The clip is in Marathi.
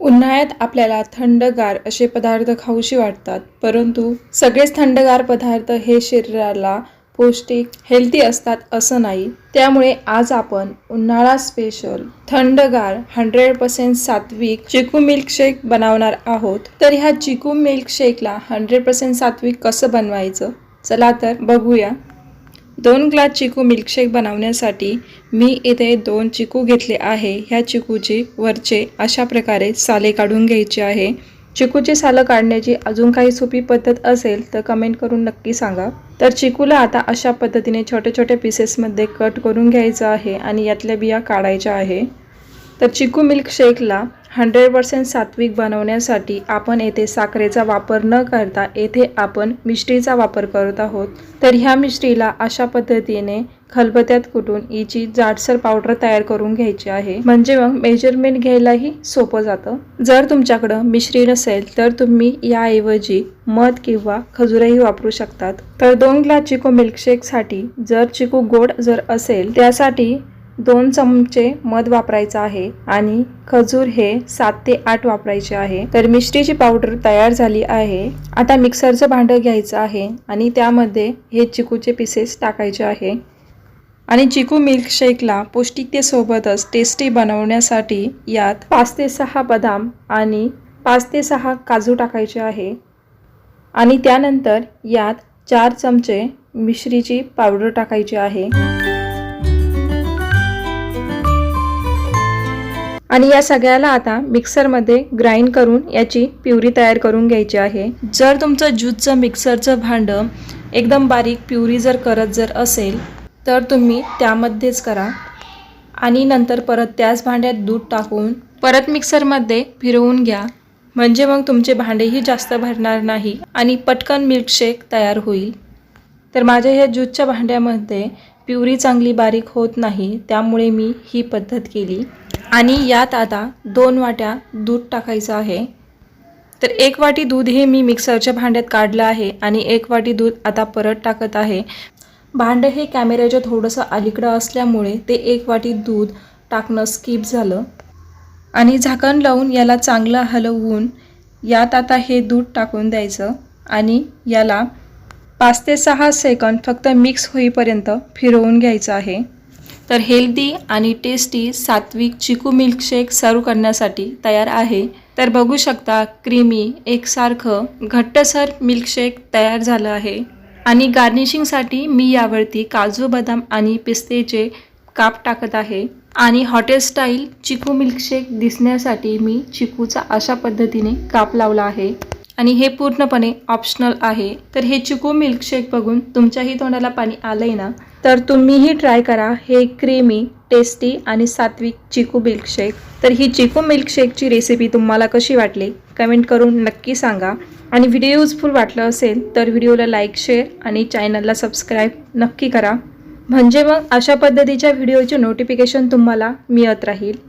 उन्हाळ्यात आपल्याला थंडगार असे पदार्थ खाऊशी वाटतात परंतु सगळेच थंडगार पदार्थ हे शरीराला पौष्टिक हेल्दी असतात असं नाही. त्यामुळे आज आपण उन्हाळा स्पेशल थंडगार हंड्रेड पर्सेंट सात्विक चिकू मिल्कशेक बनवणार आहोत. तर ह्या चिकू मिल्कशेकला हंड्रेड पर्सेंट सात्विक कसं बनवायचं? चला तर बघूया. दोन ग्लास चिकू मिल्कशेक बनवण्यासाठी मी इथे दोन चिकू घेतले आहे. ह्या चिकूचे वरचे अशा प्रकारे साले काढून घ्यायचे आहे. चिकूची सालं काढण्याची अजून काही सोपी पद्धत असेल तर कमेंट करून नक्की सांगा. तर चिकूला आता अशा पद्धतीने छोटे छोटे पीसेसमध्ये कट करून घ्यायचं आहे आणि यातल्या बिया काढायच्या आहे. तर चिकू मिल्कशेकला हंड्रेड पर्सेंट सात्विक बनवण्यासाठी आपण येथे साखरेचा वापर न करता येथे आपण मिश्रीचा वापर करत आहोत. तर ह्या मिश्रीला अशा पद्धतीने खलबत्यात कुटून हिची जाडसर पावडर तयार करून घ्यायची आहे. म्हणजे मग मेजरमेंट घ्यायलाही सोपं जातं. जर तुमच्याकडं मिश्री नसेल तर तुम्ही याऐवजी मध किंवा खजूरही वापरू शकतात. तर दोन ग्लास चिकू मिल्कशेकसाठी जर चिकू गोड जर असेल त्यासाठी दोन चमचे मध वापरायचं आहे आणि खजूर हे सात ते आठ वापरायचे आहे. तर मिश्रीची पावडर तयार झाली आहे. आता मिक्सरचं भांडं घ्यायचं आहे आणि त्यामध्ये हे चिकूचे पीसेस टाकायचे आहे. आणि चिकू मिल्कशेकला पौष्टिकतेसोबतच टेस्टी बनवण्यासाठी यात पाच ते सहा बदाम आणि पाच ते सहा काजू टाकायचे आहे. आणि त्यानंतर यात चार चमचे मिश्रीची पावडर टाकायची आहे. आणि या सगळ्याला आता मिक्सरमध्ये ग्राइंड करून याची प्युरी तयार करून घ्यायची आहे. जर तुमचं ज्यूसचं मिक्सरचं भांडं एकदम बारीक प्युरी जर करत जर असेल तर तुम्ही त्यामध्येच करा. आणि नंतर परत त्याच भांड्यात दूध टाकून परत मिक्सरमध्ये फिरवून घ्या. म्हणजे मग तुमचे भांडेही जास्त भरणार नाही आणि पटकन मिल्कशेक तयार होईल. तर माझ्या ह्या ज्यूसच्या भांड्यामध्ये प्युरी चांगली बारीक होत नाही त्यामुळे मी ही पद्धत केली. आणि यात आता दोन वाट्या दूध टाकायचं आहे. तर एक वाटी दूध हे मी मिक्सरच्या भांड्यात काढलं आहे आणि एक वाटी दूध आता परत टाकत आहे. भांडं हे कॅमेऱ्याच्या थोडंसं अलीकडं असल्यामुळे ते एक वाटी दूध टाकणं स्किप झालं. आणि झाकण लावून याला चांगलं हलवून यात आता हे दूध टाकून द्यायचं आणि याला पाच ते सहा सेकंद फक्त मिक्स होईपर्यंत फिरवून घ्यायचं आहे. तर हेल्दी आणि टेस्टी सात्विक चिकू मिल्कशेक सर्व करण्यासाठी तयार आहे. तर बघू शकता क्रीमी एकसारखं घट्टसर मिल्कशेक तयार झालं आहे. आणि गार्निशिंगसाठी मी यावरती काजू बदाम आणि पिस्तेचे काप टाकत आहे. आणि हॉटेल स्टाईल चिकू मिल्कशेक दिसण्यासाठी मी चिकूचा अशा पद्धतीने काप लावला आहे. आणि हे पूर्णपणे ऑप्शनल आहे. तर हे चिकू मिल्कशेक बघून तुमच्याही तोंडाला पाणी आलंय ना? तर तुम्हीही ट्राय करा. हे क्रीमी टेस्टी आणि सात्विक चिकू मिल्कशेक तर ही चिकू मिल्कशेकची रेसिपी तुम्हाला कशी वाटली? कमेंट करून नक्की सांगा. आणि व्हिडिओ युजफुल वाटलं असेल तर व्हिडिओला लाईक शेअर आणि चॅनलला सबस्क्राईब नक्की करा. म्हणजे मग अशा पद्धतीच्या व्हिडिओचे नोटिफिकेशन तुम्हाला मिळत राहील.